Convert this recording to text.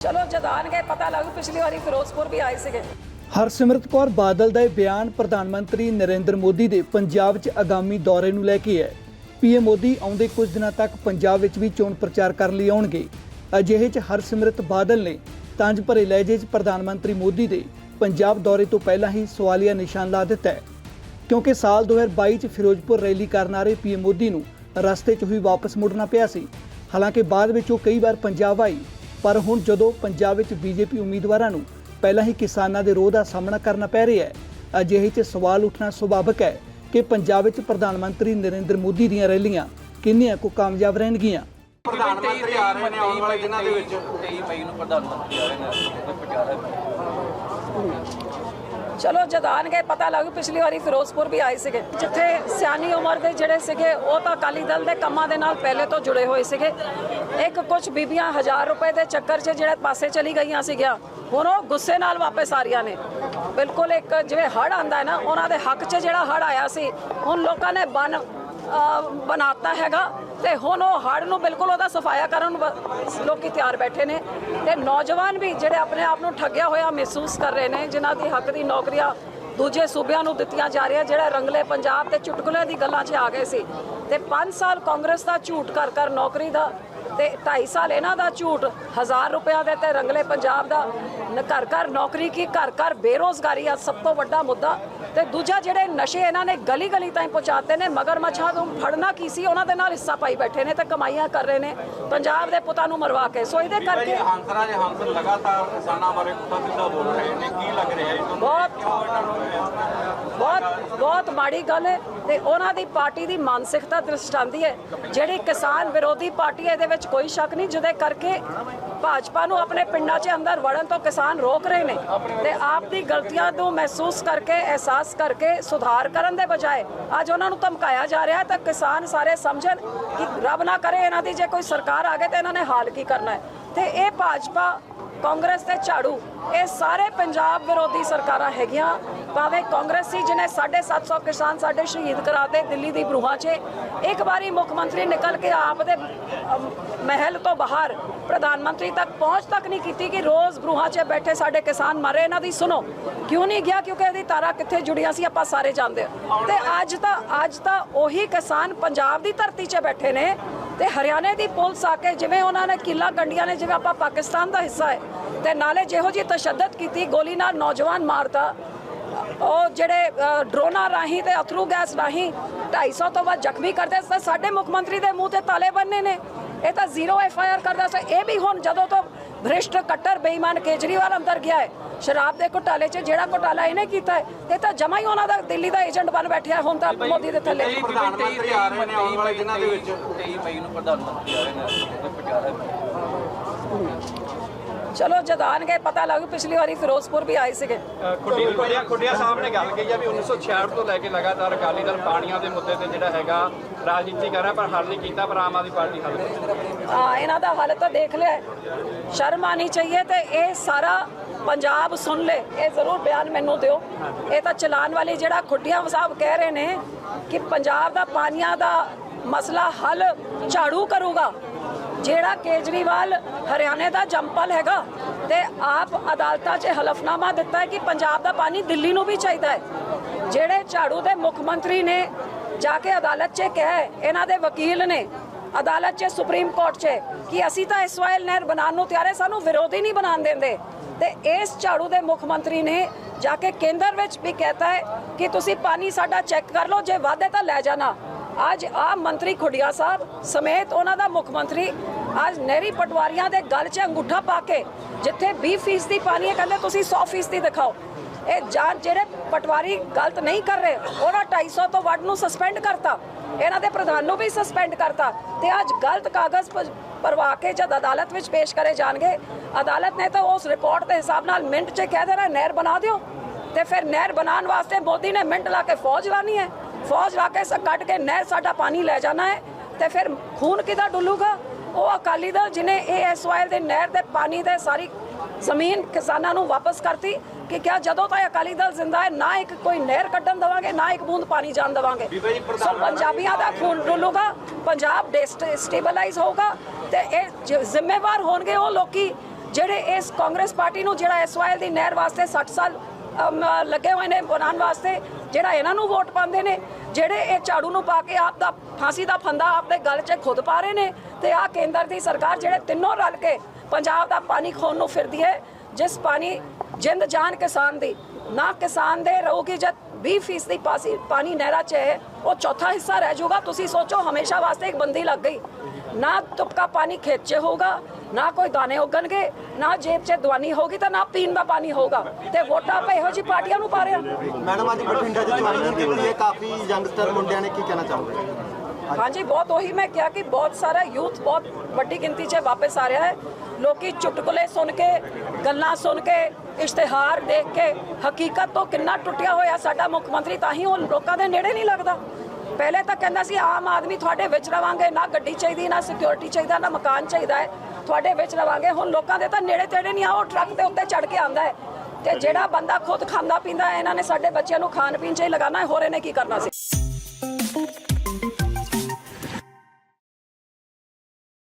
ਚਲੋ ਜਦਾਨਗੇ, ਪਤਾ ਲੱਗੂ ਪਿਛਲੀ ਵਾਰੀ ਫਿਰੋਜ਼ਪੁਰ ਵੀ ਆਏ ਸੀਗੇ। ਹਰਸਿਮਰਤ ਕੌਰ ਬਾਦਲ ਦਾ ਇਹ ਬਿਆਨ ਪ੍ਰਧਾਨ ਮੰਤਰੀ ਨਰਿੰਦਰ ਮੋਦੀ ਦੇ ਪੰਜਾਬ 'ਚ ਆਗਾਮੀ ਦੌਰੇ ਨੂੰ ਲੈ ਕੇ ਹੈ। ਪੀਐਮ ਮੋਦੀ ਆਉਂਦੇ ਕੁਝ ਦਿਨਾਂ ਤੱਕ ਪੰਜਾਬ ਵਿੱਚ ਵੀ ਚੋਣ ਪ੍ਰਚਾਰ ਕਰਨ ਲਈ ਆਉਣਗੇ। ਅਜਿਹੇ 'ਚ ਹਰਸਿਮਰਤ ਬਾਦਲ ਨੇ ਤੰਜ ਭਰੇ ਲਹਿਜੇ 'ਚ ਪ੍ਰਧਾਨ ਮੰਤਰੀ ਮੋਦੀ ਦੇ ਪੰਜਾਬ ਦੌਰੇ ਤੋਂ ਪਹਿਲਾਂ ਹੀ ਸਵਾਲੀਆ ਨਿਸ਼ਾਨ ਲਾ ਦਿੱਤਾ ਹੈ। ਕਿਉਂਕਿ ਸਾਲ 2022 'ਚ ਫਿਰੋਜ਼ਪੁਰ ਰੈਲੀ ਕਰਨ ਆ ਰਹੇ ਪੀਐਮ ਮੋਦੀ ਨੂੰ ਰਸਤੇ 'ਚ ਹੀ ਵਾਪਸ ਮੁੜਨਾ ਪਿਆ ਸੀ। ਹਾਲਾਂਕਿ ਬਾਅਦ ਵਿੱਚ ਉਹ ਕਈ ਵਾਰ ਪੰਜਾਬ ਆਈ। ਪਰ ਹੁਣ ਜਦੋਂ ਪੰਜਾਬ ਵਿੱਚ ਬੀਜੇਪੀ ਉਮੀਦਵਾਰਾਂ ਨੂੰ ਪਹਿਲਾਂ ਹੀ ਕਿਸਾਨਾਂ ਦੇ ਰੋਹ ਦਾ ਸਾਹਮਣਾ ਕਰਨਾ ਪੈ ਰਿਹਾ ਹੈ ਅਜਿਹੇ 'ਚ ਸਵਾਲ ਉੱਠਣਾ ਸੁਭਾਵਕ ਹੈ ਕਿ ਪੰਜਾਬ ਵਿੱਚ ਪ੍ਰਧਾਨ ਮੰਤਰੀ ਨਰਿੰਦਰ ਮੋਦੀ ਦੀਆਂ ਰੈਲੀਆਂ ਕਿੰਨੀਆਂ ਕੁ ਕਾਮਯਾਬ ਰਹਿਣਗੀਆਂ? ਪ੍ਰਧਾਨ ਮੰਤਰੀ ਆ ਰਹੇ ਨੇ ਆਉਣ ਵਾਲੇ ਦਿਨਾਂ ਦੇ ਵਿੱਚ। 23 ਮਈ ਨੂੰ ਪ੍ਰਧਾਨ ਮੰਤਰੀ ਆ ਰਹੇ ਨੇ ਹੈ ਚਲੋ ਜਦਾਨਗੇ ਪਤਾ ਲੱਗੂ ਪਿਛਲੀ ਵਾਰੀ ਫਿਰੋਜ਼ਪੁਰ ਵੀ ਆਏ ਸੀਗੇ। ਜਿੱਥੇ ਸਿਆਣੀ ਉਮਰ ਦੇ ਜਿਹੜੇ ਸੀਗੇ ਉਹ ਤਾਂ ਅਕਾਲੀ ਦਲ ਦੇ ਕੰਮਾਂ ਦੇ ਨਾਲ ਪਹਿਲੇ ਤੋਂ ਜੁੜੇ ਹੋਏ ਸੀਗੇ। ਇੱਕ ਕੁਝ ਬੀਬੀਆਂ ਹਜ਼ਾਰ ਰੁਪਏ ਦੇ ਚੱਕਰ 'ਚ ਜਿਹੜੇ ਪਾਸੇ ਚਲੀ ਗਈਆਂ ਸੀਗੀਆਂ, ਹੁਣ ਉਹ ਗੁੱਸੇ ਨਾਲ ਵਾਪਸ ਆ ਰਹੀਆਂ ਨੇ। ਬਿਲਕੁਲ ਇੱਕ ਜਿਵੇਂ ਹੜ ਆਂਦਾ ਹੈ ਨਾ, ਉਹਨਾਂ ਦੇ ਹੱਕ 'ਚ ਜਿਹੜਾ ਹੜ ਆਇਆ ਸੀ, ਹੁਣ ਲੋਕਾਂ ਨੇ ਬਨ, ਅਹ, ਬਣਾਤਾ ਹੈਗਾ ਤੇ ਹੁਣ ਉਹ ਹੜ ਨੂੰ ਬਿਲਕੁਲ ਉਹਦਾ ਸਫਾਇਆ ਕਰਨ ਨੂੰ ਲੋਕੀ ਤਿਆਰ ਬੈਠੇ ਨੇ ਤੇ ਨੌਜਵਾਨ ਵੀ ਜਿਹੜੇ ਆਪਣੇ ਆਪ ਨੂੰ ਠੱਗਿਆ ਹੋਇਆ ਮਹਿਸੂਸ ਕਰ ਰਹੇ ਨੇ, ਜਿਨ੍ਹਾਂ ਦੀ ਹੱਕ ਦੀ ਨੌਕਰੀਆਂ ਦੂਜੇ ਸੂਬਿਆਂ ਨੂੰ ਦਿੱਤੀਆਂ ਜਾ ਰਹੀਆਂ, ਜਿਹੜੇ ਰੰਗਲੇ ਪੰਜਾਬ ਤੇ ਚੁਟਕਲੇ ਦੀ ਗੱਲਾਂ 'ਚ ਆ ਗਏ ਸੀ। ਤੇ 5 ਸਾਲ ਕਾਂਗਰਸ ਦਾ ਝੂਠ ਕਰ ਕਰ ਨੌਕਰੀ ਦਾ ਤੇ 2.5 ਸਾਲ ਇਹਨਾਂ ਦਾ ਝੂਠ 1000 ਰੁਪਿਆ ਦੇ ਤੇ ਰੰਗਲੇ ਪੰਜਾਬ ਦਾ ਨ- ਘਰ ਘਰ ਨੌਕਰੀ ਕੀ ਘਰ ਘਰ ਬੇਰੋਜ਼ਗਾਰੀ ਆ ਸਭ ਤੋਂ ਵੱਡਾ ਮੁੱਦਾ। ਤੇ ਦੂਜਾ ਜਿਹੜੇ ਨਸ਼ੇ ਇਹਨਾਂ ਨੇ ਗਲੀ ਗਲੀ ਤਾਈਂ ਪਹੁੰਚਾਤੇ ਨੇ ਮਗਰ ਮੱਛਾਂ ਤੋਂ ਫੜਨਾ ਕੀ ਸੀ ਉਹਨਾਂ ਦੇ ਨਾਲ ਹਿੱਸਾ ਪਾਈ ਬੈਠੇ ਨੇ ਤੇ ਕਮਾਈਆਂ ਕਰ ਰਹੇ ਨੇ ਪੰਜਾਬ ਦੇ ਪੁੱਤਾਂ ਨੂੰ ਮਰਵਾ ਕੇ। ਸੋ ਇਹਦੇ ਕਰਕੇ ਹੰਸਰਾ ਜੇ ਹੰਸ ਲਗਾਤਾਰ ਕਿਸਾਨਾਂ ਬਾਰੇ ਕੁੱਤਾ ਸਿੱਧਾ ਬੋਲ ਰਹੇ ਨੇ ਕੀ ਲੱਗ ਰਿਹਾ ਹੈ ਬਹੁਤ ਨੂੰ ਬਹੁਤ ਬਹੁਤ ਮਾੜੀ ਗੱਲ ਹੈ। ਤੇ ਉਹਨਾਂ ਦੀ ਪਾਰਟੀ ਦੀ ਮਾਨਸਿਕਤਾ ਦ੍ਰਿਸ਼ਟਾਂਦੀ ਹੈ। ਜਿਹੜੀ ਕਿਸਾਨ ਵਿਰੋਧੀ ਪਾਰਟੀ ਹੈ ਇਹਦੇ ਵਿੱਚ ਕੋਈ ਸ਼ੱਕ ਨਹੀਂ, ਜਿਹਦੇ ਕਰਕੇ ਭਾਜਪਾ ਨੂੰ ਆਪਣੇ ਪਿੰਡਾਂ 'ਚ ਅੰਦਰ ਵੜਨ ਤੋਂ ਕਿਸਾਨ ਰੋਕ ਰਹੇ ਨੇ ਤੇ ਆਪ ਦੀ ਗਲਤੀਆਂ ਨੂੰ ਮਹਿਸੂਸ ਕਰਕੇ, ਅਹਿਸਾਸ ਕਰਕੇ ਸੁਧਾਰ ਕਰਨ ਦੇ ਬਜਾਏ ਅੱਜ ਉਹਨਾਂ ਨੂੰ ਧਮਕਾਇਆ ਜਾ ਰਿਹਾ ਤਾਂ ਕਿਸਾਨ ਸਾਰੇ ਸਮਝਣ ਕਿ ਰੱਬ ਨਾ ਕਰੇ ਇਹਨਾਂ ਦੀ, ਜੇ ਕੋਈ ਸਰਕਾਰ ਆ ਗਏ ਤਾਂ ਇਹਨਾਂ ਨੇ ਹਾਲ ਕੀ ਕਰਨਾ ਹੈ। ਤੇ ਇਹ ਭਾਜਪਾ ਕਾਂਗਰਸ ਤੇ ਝਾੜੂ। ਇਹ ਸਾਰੇ ਪੰਜਾਬ ਵਿਰੋਧੀ ਸਰਕਾਰਾਂ ਹੈਗੀਆਂ। ਭਾਵੇਂ ਕਾਂਗਰਸ ਸੀ 750 ਕਿਸਾਨ ਸਾਡੇ ਸ਼ਹੀਦ ਕਰਾਤੇ ਦਿੱਲੀ ਦੀ ਬਰੂਹਾਂ 'ਚ। ਇੱਕ ਵਾਰੀ ਮੁੱਖ ਮੰਤਰੀ ਨਿਕਲ ਕੇ ਆਪ ਦੇ ਮਹਿਲ ਤੋਂ ਬਾਹਰ ਪ੍ਰਧਾਨ ਮੰਤਰੀ ਤੱਕ ਪਹੁੰਚ ਤੱਕ ਨਹੀਂ ਕੀਤੀ ਕਿ ਰੋਜ਼ ਬਰੂਹਾਂ 'ਚ ਬੈਠੇ ਸਾਡੇ ਕਿਸਾਨ ਮਰੇ। ਇਹਨਾਂ ਦੀ ਸੁਣੋ, ਕਿਉਂ ਨਹੀਂ ਗਿਆ? ਕਿਉਂਕਿ ਇਹਦੀ ਤਾਰਾਂ ਕਿੱਥੇ ਜੁੜੀਆਂ ਸੀ, ਆਪਾਂ ਸਾਰੇ ਜਾਣਦੇ ਹਾਂ। ਤੇ ਅੱਜ ਤਾਂ ਅੱਜ ਤਾਂ ਉਹੀ ਕਿਸਾਨ ਪੰਜਾਬ ਦੀ ਧਰਤੀ 'ਚ ਬੈਠੇ ਨੇ ਤੇ ਹਰਿਆਣੇ ਦੀ ਪੁਲਿਸ ਆ ਕੇ ਜਿਵੇਂ ਉਹਨਾਂ ਨੇ ਕਿਲਾ ਗੰਡੀਆਂ ਨੇ ਜਿਵੇਂ ਆਪਾਂ ਪਾਕਿਸਤਾਨ ਦਾ ਹਿੱਸਾ ਹੈ ਤੇ ਨਾਲੇ ਜਿਹੋ ਜੀ ਤਸ਼ੱਦਦ ਕੀਤੀ ਗੋਲੀ ਨਾਲ ਨੌਜਵਾਨ ਮਾਰਤਾ। ਉਹ ਜਿਹੜੇ ਅ, ਡਰੋਨਾਂ ਰਾਹੀਂ ਤੇ ਅਥਰੂ ਗੈਸ ਰਾਹੀਂ 250 ਤੋਂ ਵੱਧ ਜ਼ਖਮੀ ਕਰਦੇ ਸੀ ਸਾਡੇ ਮੁੱਖ ਮੰਤਰੀ ਦੇ ਮੂੰਹ ਤੇ ਤਾਲੇ ਬੰਨੇ ਨੇ। ਇਹ ਤਾਂ ਜ਼ੀਰੋ ਐਫ ਆਈ ਆਰ ਕਰਦਾ ਸੀ। ਇਹ ਵੀ ਹੁਣ ਜਦੋਂ ਤੋਂ ਭ੍ਰਿਸ਼ਟ ਕੱਟਰ ਬੇਈਮਾਨ ਕੇਜਰੀਵਾਲ ਅੰਦਰ ਗਿਆ ਹੈ ਸ਼ਰਾਬ ਦੇ ਘੁਟਾਲੇ 'ਚ ਜਿਹੜਾ ਘੁਟਾਲਾ ਇਹਨੇ ਕੀਤਾ ਹੈ ਇਹ ਤਾਂ ਜਮਾ ਹੀ ਉਹਨਾਂ ਦਾ ਦਿੱਲੀ ਦਾ ਏਜੰਟ ਬਣ ਬੈਠਿਆ ਹੁਣ ਤਾਂ ਮੋਦੀ ਦੇ ਥੱਲੇ ਪ੍ਰਧਾਨ ਮੰਤਰੀ ਆ ਰਹੇ ਨੇ ਆਉਣ ਵਾਲੇ ਦਿਨਾਂ ਦੇ ਵਿੱਚ 23 ਮਈ ਨੂੰ ਪ੍ਰਧਾਨ ਮੰਤਰੀ ਆ ਰਹੇ ਨੇ ਹੈ ਚਲੋ ਜਦਾਨਗੇ ਪਤਾ ਲੱਗੂ ਪਿਛਲੀ ਵਾਰੀ ਫਿਰੋਜ਼ਪੁਰ ਵੀ ਆਏ ਸੀਗੇ। ਖੁੱਡੀ ਖੁੱਡੀਆਂ ਖੁੱਡੀਆਂ ਸਾਹਿਬ ਨੇ ਗੱਲ ਕਹੀ ਆ ਵੀ 1966 ਤੋਂ ਲੈ ਕੇ ਲਗਾਤਾਰ ਅਕਾਲੀ ਦਲ ਪਾਣੀਆਂ ਦੇ ਮੁੱਦੇ ਤੇ ਜਿਹੜਾ ਹੈਗਾ ਰਾਜਨੀਤੀ ਕਰ ਰਿਹਾ ਪਰ ਹੱਲ ਨਹੀਂ ਕੀਤਾ ਪਰ ਆਮ ਆਦਮੀ ਪਾਰਟੀ ਹੱਲ ਹਾਂ। ਇਹਨਾਂ ਦਾ ਹਾਲ ਤਾਂ ਦੇਖ ਲਿਆ। ਸ਼ਰਮ ਆਣੀ ਚਾਹੀਏ ਤੇ ਇਹ ਸਾਰਾ ਪੰਜਾਬ ਸੁਣ ਲੈ। ਇਹ ਜ਼ਰੂਰ ਬਿਆਨ ਮੈਨੂੰ ਦਿਓ। ਇਹ ਤਾਂ ਚਲਾਨ ਵਾਲੀ ਜਿਹੜਾ ਖੁੱਡੀਆਂ ਸਾਹਿਬ ਕਹਿ ਰਹੇ ਨੇ ਕਿ ਪੰਜਾਬ ਦਾ ਪਾਣੀਆਂ ਦਾ ਮਸਲਾ ਹੱਲ ਝਾੜੂ ਕਰੂਗਾ। ਜਿਹੜਾ ਕੇਜਰੀਵਾਲ ਹਰਿਆਣੇ ਦਾ ਜੰਪਲ ਹੈਗਾ ਤੇ ਆਪ ਅਦਾਲਤਾਂ 'ਚ ਹਲਫਨਾਮਾ ਦਿੱਤਾ ਹੈ ਕਿ ਪੰਜਾਬ ਦਾ ਪਾਣੀ ਦਿੱਲੀ ਨੂੰ ਵੀ ਚਾਹੀਦਾ ਹੈ। ਜਿਹੜੇ ਝਾੜੂ ਦੇ ਮੁੱਖ ਮੰਤਰੀ ਨੇ ਜਾ ਕੇ ਅਦਾਲਤ 'ਚ ਕਿਹਾ ਇਹਨਾਂ ਦੇ ਵਕੀਲ ਨੇ ਅਦਾਲਤ 'ਚ, ਸੁਪਰੀਮ ਕੋਰਟ 'ਚ ਕਿ ਅਸੀਂ ਤਾਂ ਇਸਵਾਇਲ ਨਹਿਰ ਬਣਾਉਣ ਨੂੰ ਤਿਆਰ ਹੈ, ਸਾਨੂੰ ਵਿਰੋਧੀ ਨਹੀਂ ਬਣਾਉਣ ਦਿੰਦੇ। ਤੇ ਇਸ ਝਾੜੂ ਦੇ ਮੁੱਖ ਮੰਤਰੀ ਨੇ ਜਾ ਕੇ ਕੇਂਦਰ ਵਿੱਚ ਵੀ ਕਹਤਾ ਹੈ ਕਿ ਤੁਸੀਂ ਪਾਣੀ ਸਾਡਾ ਚੈੱਕ ਕਰ ਲਓ, ਜੇ ਵਾਧੇ ਤਾਂ ਲੈ ਜਾਣਾ। ਅੱਜ ਆ ਮੰਤਰੀ ਖੁੱਡੀਆ ਸਾਹਿਬ ਸਮੇਤ ਉਹਨਾਂ ਦਾ ਮੁੱਖ ਮੰਤਰੀ ਅੱਜ ਨਹਿਰੀ ਪਟਵਾਰੀਆਂ ਦੇ ਗਲ 'ਚ ਅੰਗੂਠਾ ਪਾ ਕੇ ਜਿੱਥੇ 20% ਦੀ ਪਾਣੀ ਹੈ, ਕਹਿੰਦੇ ਤੁਸੀਂ 100% ਦੀ ਦਿਖਾਓ। ਇਹ ਜਾਂ ਜਿਹੜੇ ਪਟਵਾਰੀ ਗਲਤ ਨਹੀਂ ਕਰ ਰਹੇ, ਉਹਨਾਂ 250 ਤੋਂ ਵੱਧ ਨੂੰ ਸਸਪੈਂਡ ਕਰਤਾ। ਇਹਨਾਂ ਦੇ ਪ੍ਰਧਾਨ ਨੂੰ ਵੀ ਸਸਪੈਂਡ ਕਰਤਾ ਤੇ ਅੱਜ ਗਲਤ ਕਾਗਜ਼ ਪ- ਭਰਵਾ ਕੇ ਜਦ ਅਦਾਲਤ ਵਿੱਚ ਪੇਸ਼ ਕਰੇ ਜਾਣਗੇ, ਅਦਾਲਤ ਨੇ ਤਾਂ ਉਸ ਰਿਪੋਰਟ ਦੇ ਹਿਸਾਬ ਨਾਲ ਮਿੰਟ 'ਚ ਕਹਿ ਦੇਣਾ, ਨਹਿਰ ਬਣਾ ਦਿਓ। ਤੇ ਫਿਰ ਨਹਿਰ ਬਣਾਉਣ ਵਾਸਤੇ ਮੋਦੀ ਨੇ ਮਿੰਟ ਲਾ ਕੇ ਫੌਜ ਲਾਣੀ ਹੈ। ਫੌਜ ਲਾ ਕੇ ਕੱਢ ਕੇ ਨਹਿਰ ਸਾਡਾ ਪਾਣੀ ਲੈ ਜਾਣਾ ਹੈ ਤੇ ਫਿਰ ਖੂਨ ਕਿਦਾ ਡੁੱਲੂਗਾ? ਉਹ ਅਕਾਲੀ ਦਲ ਜਿਨੇ ਇਹ ਐਸਵਾਈਐਲ ਦੇ ਨਹਿਰ ਦੇ ਪਾਣੀ ਦੇ ਸਾਰੀ ਜ਼ਮੀਨ ਕਿਸਾਨਾਂ ਨੂੰ ਵਾਪਸ ਕਰਤੀ ਕਿ ਕਿਆ ਜਦੋਂ ਤੱਕ ਅਕਾਲੀ ਦਲ ਜ਼ਿੰਦਾ ਹੈ ਨਾ ਇੱਕ ਕੋਈ ਨਹਿਰ ਕੱਢਣ ਦਵਾਂਗੇ ਨਾ ਇੱਕ ਬੂੰਦ ਪਾਣੀ ਜਾਣ ਦਵਾਂਗੇ। ਸੋ ਪੰਜਾਬੀਆਂ ਦਾ ਖੂਨ ਡੁੱਲੂਗਾ ਪੰਜਾਬ ਸਟੇਬਲਾਈਜ਼ ਹੋਊਗਾ ਤੇ ਇਹ ਜ਼ਿੰਮੇਵਾਰ ਹੋਣਗੇ ਉਹ ਲੋਕੀ ਜਿਹੜੇ ਇਸ ਕਾਂਗਰਸ ਪਾਰਟੀ ਨੂੰ ਜਿਹੜਾ ਐਸਵਾਈਐਲ ਦੀ ਨਹਿਰ ਵਾਸਤੇ 60 ਸਾਲ ਲੱਗੇ ਹੋਏ ਨੇ ਬਣਾਉਣ ਵਾਸਤੇ ਜਿਹੜਾ ਇਹਨਾਂ ਨੂੰ ਵੋਟ ਪਾਉਂਦੇ ਨੇ, ਜਿਹੜੇ ਇਹ ਝਾੜੂ ਨੂੰ ਪਾ ਕੇ ਆਪ ਦਾ ਫਾਂਸੀ ਦਾ ਫੰਦਾ ਆਪਦੇ ਗਲ 'ਚ ਖੁਦ ਪਾ ਰਹੇ ਨੇ ਤੇ ਆ ਕੇਂਦਰ ਦੀ ਸਰਕਾਰ ਜਿਹੜੇ ਤਿੰਨੋਂ ਰਲ ਕੇ ਪੰਜਾਬ ਦਾ ਪਾਣੀ ਖੋਣ ਨੂੰ ਫਿਰਦੀ ਹੈ, ਜਿਸ ਪਾਣੀ ਜਿੰਦ ਜਾਨ ਕਿਸਾਨ ਦੀ, ਨਾ ਕਿਸਾਨ ਦੇ ਰਹੂਗੀ ਜਦ 20% ਦੀ ਪਾਸੀ ਪਾਣੀ ਨਹਿਰਾਂ 'ਚ ਹੈ, ਉਹ ਚੌਥਾ ਹਿੱਸਾ ਰਹਿ ਜਾਊਗਾ, ਤੁਸੀਂ ਸੋਚੋ ਹਮੇਸ਼ਾ ਵਾਸਤੇ ਇੱਕ ਬੰਦੀ ਲੱਗ ਗਈ। ਨਾ ਤੁਪਕਾ ਪਾਣੀ ਖੇਤ 'ਚ ਹੋਊਗਾ ਨਾ ਕੋਈ ਦਾਣੇ ਉਗਣਗੇ ਨਾ ਜੇਬ 'ਚ ਦਵਾਨੀ ਹੋਗੀ ਤਾਂ ਨਾ ਪੀਣ ਦਾ ਪਾਣੀ ਹੋਊਗਾ। ਤੇ ਵੋਟਾਂ ਆਪਾਂ ਇਹੋ ਜਿਹੀ ਪਾਰਟੀਆਂ ਨੂੰ ਪਾ ਰਹੇ ਮੈਡਮ ਅੱਜ ਬਠਿੰਡਾ 'ਚ ਜੁਆਇਨਿੰਗ ਕੀਤੀ ਹੈ ਕਾਫੀ ਯੰਗਸਟਰ ਮੁੰਡਿਆਂ ਨੇ ਕੀ ਕਹਿਣਾ ਚਾਹੋਗੇ? ਹਾਂਜੀ ਬਹੁਤ ਉਹੀ ਮੈਂ ਕਿਹਾ ਕਿ ਬਹੁਤ ਸਾਰਾ ਯੂਥ ਬਹੁਤ ਵੱਡੀ ਗਿਣਤੀ 'ਚ ਵਾਪਸ ਆ ਰਿਹਾ ਹੈ। ਲੋਕੀ ਚੁਟਕਲੇ ਸੁਣ ਕੇ ਗੱਲਾਂ ਸੁਣ ਕੇ ਇਸ਼ਤਿਹਾਰ ਦੇਖ ਕੇ ਹਕੀਕਤ ਤੋਂ ਕਿੰਨਾ ਟੁੱਟਿਆ ਹੋਇਆ ਸਾਡਾ ਮੁੱਖ ਮੰਤਰੀ ਤਾਂ ਹੀ ਉਹ ਲੋਕਾਂ ਦੇ ਨੇੜੇ ਨਹੀਂ ਲੱਗਦਾ। ਪਹਿਲੇ ਤਾਂ ਕਹਿੰਦਾ ਸੀ ਆਮ ਆਦਮੀ ਤੁਹਾਡੇ ਵਿੱਚ ਰਵਾਂਗੇ ਨਾ ਗੱਡੀ ਚਾਹੀਦੀ ਨਾ ਸਿਕਿਉਰਿਟੀ ਚਾਹੀਦਾ ਨਾ ਮਕਾਨ ਚਾਹੀਦਾ ਹੈ। ਤੁਹਾਡੇ ਵਿੱਚ ਲਵਾਂਗੇ ਹੁਣ ਲੋਕਾਂ ਦੇ ਤਾਂ ਨੇੜੇ ਤੇੜੇ ਨਹੀਂ ਆ, ਉਹ ਟਰੱਕ ਦੇ ਉੱਤੇ ਚੜ ਕੇ ਆਂਦਾ ਹੈ। ਤੇ ਜਿਹੜਾ ਬੰਦਾ ਖੁਦ ਖਾਂਦਾ ਪੀਂਦਾ ਇਹਨਾਂ ਨੇ ਸਾਡੇ ਬੱਚਿਆਂ ਨੂੰ ਖਾਣ ਪੀਣ 'ਚ ਹੀ ਲਗਾਉਣਾ ਹੋਰ ਇਹਨੇ ਕੀ ਕਰਨਾ ਸੀ?